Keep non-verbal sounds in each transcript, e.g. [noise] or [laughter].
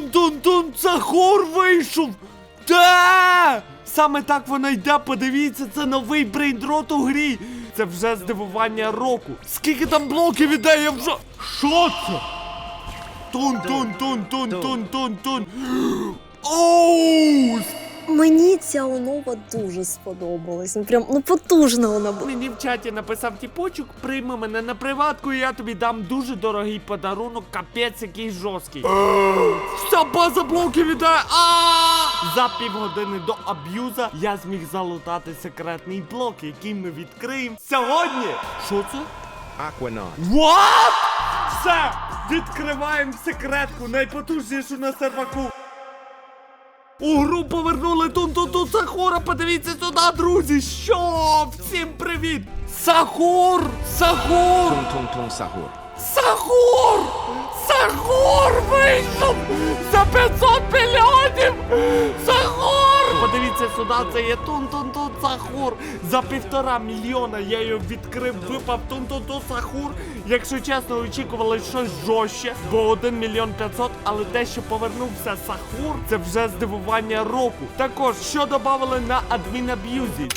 Тун-тун-тун, Сахур вийшов! Та! Саме так вона йде, подивіться, це новий брейндрот у грі. Це вже здивування року. Скільки там блоків іде, я вже. Що це? Тун-тун-тун-тун-тун-тун-тун. [gasps] Оу! Мені ця онова дуже сподобалась. Ну прям ну потужна вона була. Мені в чаті написав тіпочок, прийми мене на приватку, і я тобі дам дуже дорогий подарунок, капець який жорсткий. Вся база блоків. А! За півгодини до аб'юза я зміг залутати секретний блок, який ми відкриємо сьогодні. Що це? Aquanaut. What? Все! Відкриваємо секретку, найпотужнішу на серваку. У гру повернули тун-тун-тун Сахура. Подивіться сюди, друзі. Що? Всім привіт! Сахур! Сахур! Тун-тун-тун sahur. Сахур! Сахур вийшов! За 500 мільйонів! Сюди, це є тун-тун-тун Сахур. За півтора мільйона я його відкрив, випав тун-тун-тун Сахур. Якщо чесно, очікували щось жорстче, бо 1 мільйон 500, але те, що повернувся Сахур, це вже здивування року. Також, що додали на адмінаб'юзі?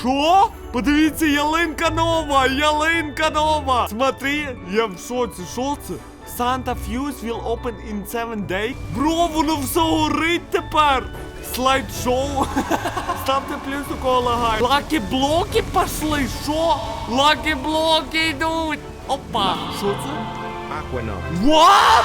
Що? Подивіться, ялинка нова! Ялинка нова! Смотри, я в шоці, що це? Santa Fuse will open in 7 days. Бро, воно все горить тепер! Слайд-шоу. [laughs] Ставте плюс у кого лагає. Лакі блоки пошли, що? Лакі блоки йдуть. Опа, що це? Aquanaut. What?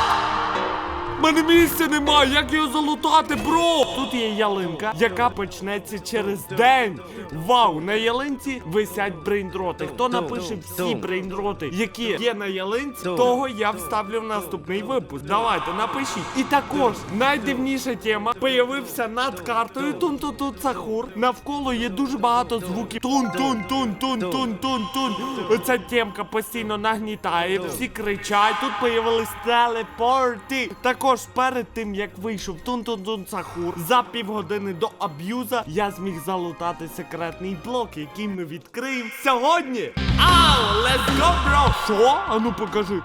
У мене місця немає, як його залутати, бро? Тут є ялинка, яка почнеться через день. Вау, на ялинці висять брейндроти. Хто напише всі брейндроти, які є на ялинці, того я вставлю в наступний випуск. Давайте, напишіть. І також найдивніша тема появився над картою Тун-тун-тун Сахур. Навколо є дуже багато звуків. Тун-тун-тун-тун-тун-тун-тун. Оця темка постійно нагнітає, всі кричать. Тут появились телепорти. Також також перед тим, як вийшов Тун-Тун-Тун Сахур, за півгодини до аб'юза я зміг залутати секретний блок, який ми відкриємо сьогодні. Ау, let's go, бро! Що? Ану покажи.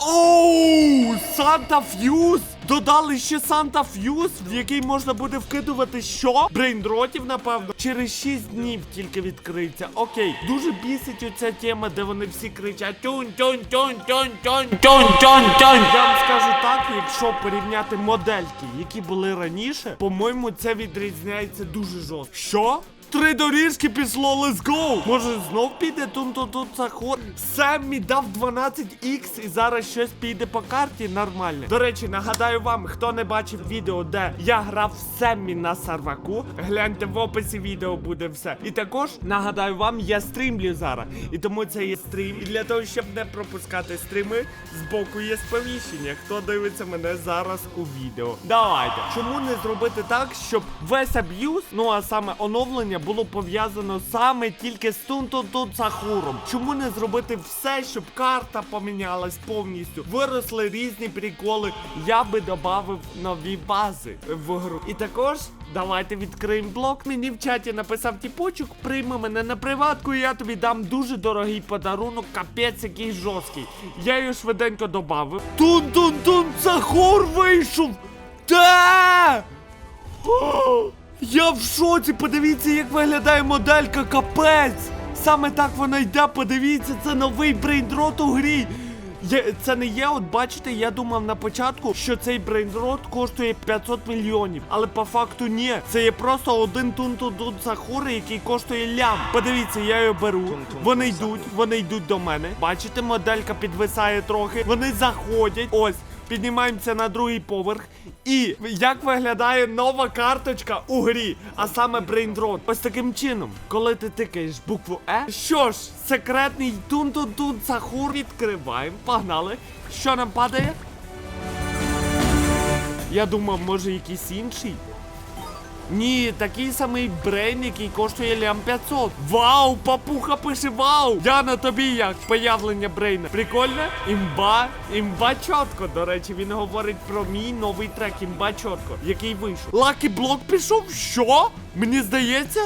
Оу, Санта Фьюз! Додали ще Санта Фьюз, в який можна буде вкидувати що? Брейндротів, напевно. Через 6 днів тільки відкриється. Окей, дуже бісить оця тема, де вони всі кричать тюнь-тюнь-тюнь-тюнь-тюнь-тюнь-тюнь-тюнь. Я вам скажу так, якщо порівняти модельки, які були раніше, по-моєму, це відрізняється дуже жорстко. Що? Три доріжки пішло, let's go! Може знов піде тун тун тун Сахур? Семмі дав 12х і зараз щось піде по карті нормально. До речі, нагадаю вам, хто не бачив відео, де я грав Семмі на Сарваку. Гляньте в описі відео буде все. І також нагадаю вам, я стрімлю зараз. І тому це є стрім. І для того, щоб не пропускати стріми, збоку є сповіщення. Хто дивиться мене зараз у відео. Давайте. Чому не зробити так, щоб весь аб'юз, ну а саме оновлення, було пов'язано саме тільки з Тун-Тун-Тун Сахуром? Чому не зробити все, щоб карта помінялась повністю? Виросли різні приколи. Я би додав нові бази в гру. І також. Давайте відкриємо блок. Мені в чаті написав тіпочок, прийми мене на приватку, і я тобі дам дуже дорогий подарунок, капець який жорсткий. Я його швиденько добавив. Тун-тун-тун, Сахур вийшов! Де? Я в шоці, подивіться, як виглядає моделька, капець! Саме так вона йде, подивіться, це новий брейндрот у грі. Я, це не є, от бачите, я думав на початку, що цей брейнрот коштує 500 мільйонів. Але по факту ні. Це є просто один тун-тун-тун Сахури, який коштує лям. Подивіться, я його беру. Вони йдуть, вони йдуть до мене. Бачите, моделька підвисає трохи. Вони заходять. Ось. Піднімаємося на другий поверх. І як виглядає нова карточка у грі, а саме брейндрон. Ось таким чином, коли ти тикаєш букву Е. Що ж, секретний тун-тун-тун Сахур відкриваємо. Погнали. Що нам падає? Я думав, може якийсь інший. Ні, такий самий брейн, який коштує лям 500. Вау, папуха пише вау! Я на тобі як появлення брейна. Прикольно? Імба, імба чотко. До речі, він говорить про мій новий трек імба чотко, який вийшов. Лакі блок пішов? Що? Мені здається?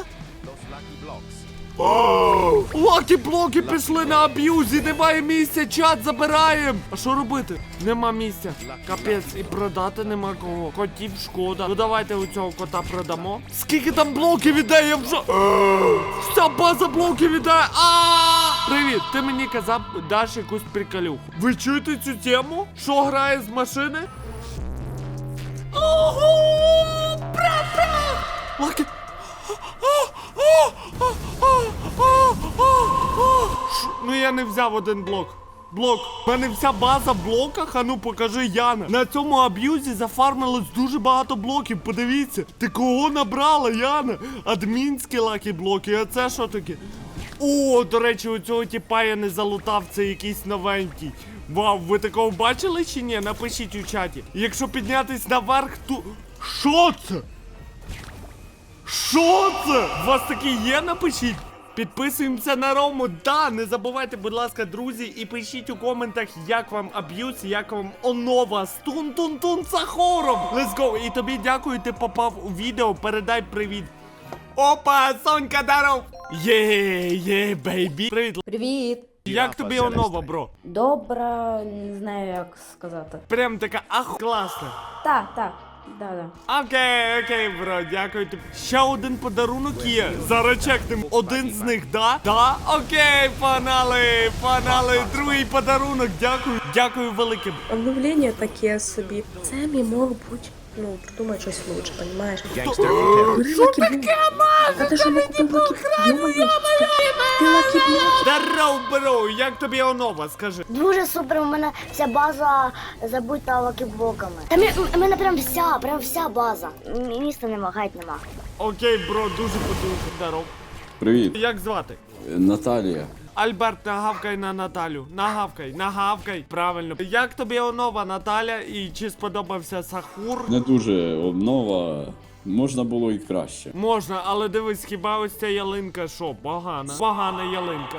Lucky блоки пішли на аб'юзі, немає місця, чат забираємо. А що робити? Нема місця. Капець, і продати нема кого. Котів шкода. Ну давайте у цього кота продамо. Скільки там блоків іде, я вже. Вся база блоків іде. А! Привіт, ти мені казав, даш якусь приколюху. Ви чуєте цю тему? Що грає з машини? Ого! Лакі. Ну я не взяв один блок. Блок. У мене вся база в блоках, а ну покажи Яна. На цьому аб'юзі зафармилось дуже багато блоків. Подивіться. Ти кого набрала, Яна? Адмінські лакі блоки, а це що таке? О, до речі, у цього тіпа я не залутав, це якийсь новенький. Вау, ви такого бачили чи ні? Напишіть у чаті. Якщо піднятись наверх, то. Що це? Що це? У вас такі є, напишіть. Підписуємося на Рому. Да, не забувайте, будь ласка, друзі, і пишіть у коментах, як вам аб'юз, як вам онова з тун-тун-тун сахором. Let's go. І тобі дякую, ти попав у відео. Передай привіт. Опа, Сонька даров! Є, є, бейбі. Привіт. Привіт! Як тобі онова, бро? Добра, не знаю, як сказати. Прям така ах, класна. Так, так, да, да. Окей, окей, бро, дякую тобі. Ще один подарунок є. Зараз чекнемо. Один з них, да? Да? Окей, панали, панали. Другий подарунок. Дякую. Дякую велике. Обновлення таке собі. Це мій мог бути. Ну, придумай щось лучше, понимаєш? Gangster from Terror. Лакі А ти що не купив лакі Йо-моє, ти. Здоров, бро, як тобі онова, скажи. Дуже супер, у мене вся база забита лакіблоками. У мене прям вся, прям вся база. М- Міста нема, гайд нема. Окей, бро, дуже подумав. Здоров. Привіт, Як звати? Наталія. Альберт, нагавкай на Наталю. Нагавкай, нагавкай. Правильно. Як тобі онова, Наталя? І чи сподобався Сахур? Не дуже обнова. Можна було і краще. Можна, але дивись, хіба ось ця ялинка що? Погана. Погана ялинка.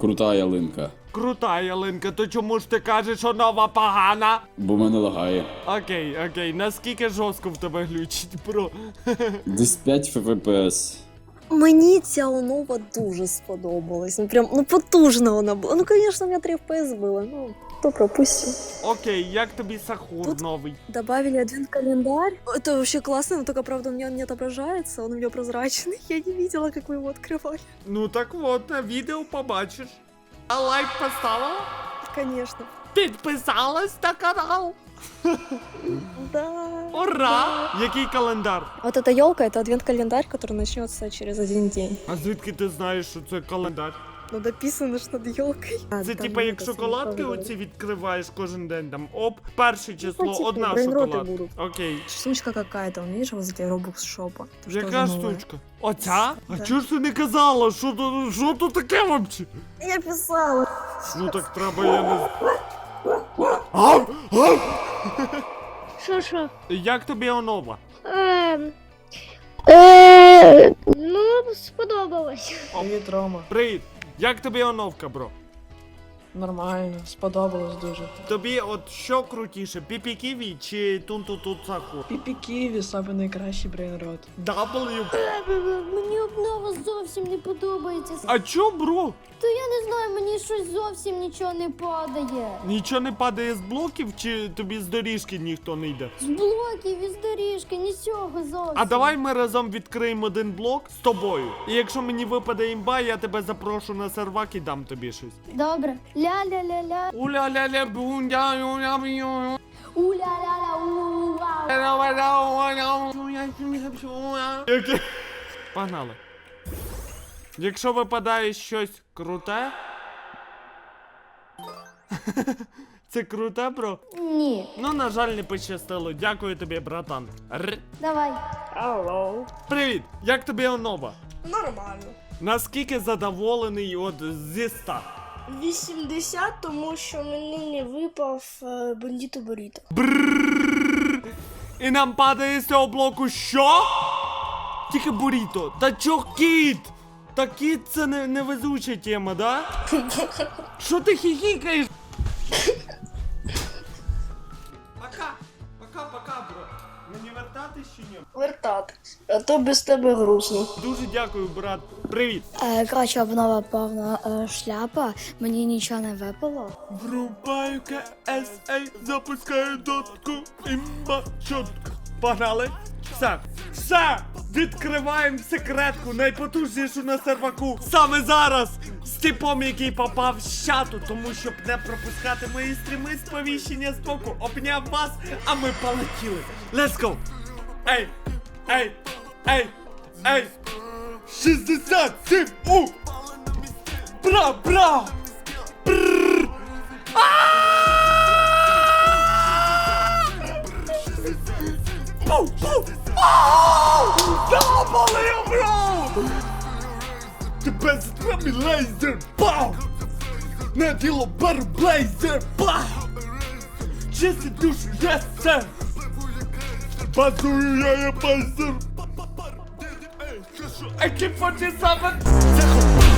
Крута ялинка. Крута ялинка, то чому ж ти кажеш, що нова погана? Бо мене лагає. Окей, окей, наскільки жорстко в тебе глючить, бро? [laughs] Десь 5 ФПС. Мені ця онова дуже сподобалась. Ну прям ну потужна вона була. Ну, звісно, у мене 3 FPS було. Ну, то пропустим. Окей, як тобі Сахур Тут- новий? Добавили один календарь. Это вообще классно, но только, правда, у меня он не отображается, он у меня прозрачный. [laughs] Я не видела, как вы его открывали. Ну так от, на відео побачиш. А лайк поставила? Конечно. Підписалась на канал. Да. Ура! Який календар? Вот эта елка это адвент-календарь, который начнется через один день. А звідки ти знаєш, що це календар? Ну, написано ж над елкой. Це типа як шоколадки оці відкриваєш кожен день там. Оп, перше число, Ну, типу, одна брейнроти шоколадка. будуть. Окей. Сумочка какая-то, видишь, возле Robux шопа. Яка штучка? Оця? А Да. чого ж ти не казала? Що тут, що тут таке вообще? Я писала. Ну так треба, я не з- Ав! Ав! Що що? Як тобі онова? Ем, е, ну, сподобалось. Привіт, Рома. Привіт! Як тобі оновка, бро? Нормально, сподобалось дуже. Тобі от що крутіше, піпі ківі чи тунту саху? Піпі Ківі, саме найкращий брейнрот. W. Мені обнова зовсім не подобається. А чо, бро? То я не знаю, мені щось зовсім нічого не падає. Нічого не падає з блоків, чи тобі з доріжки ніхто не йде? З блоків із доріжки, нічого зовсім. А давай ми разом відкриємо один блок з тобою. І якщо мені випаде імба, я тебе запрошу на сервак і дам тобі щось. Добре. Ля-ля-ля-ля. Уля-ля-ля, бунда, юля-ю. У-ля-ля-ля, у-ва. Яке- Погнали. Якщо випадає щось круте. [laughs] Це круте, бро? Ні. Ну, на жаль, не пощастило. Дякую тобі, братан. Р. Давай. Алло. Привіт! Як тобі онова? Нормально. Наскільки задоволений от зі ста? 80, тому що мені не випав е, бандиту Боріто. І нам падає з цього блоку що? Тільки буріто. Та чо кіт? Та кіт це не, невезуча тема, да? [laughs] Що ти хіхікаєш? А то без тебе грустно. Дуже дякую, брат. Привіт. Е, коротше, обнова повна е, шляпа, мені нічого не випало. Врубаю КСА, запускаю дотку, імба чотко. Погнали. Все, все, відкриваємо секретку, найпотужнішу на серваку. Саме зараз з типом, який попав з чату, тому щоб не пропускати мої стріми сповіщення з боку. Обняв вас, а ми полетіли. Let's go! Ей, Ei, ei, ei. 67, u. Bra, bra. Brrr. Ah! Pum, pum. Oh! Ah! Double heel, bro! The best Remy Laser, pow! Nadilo Butter Blazer, pow! Jesse Douche, yes, sir! Bazı rüyaya bastım. Ekip von Cesaret.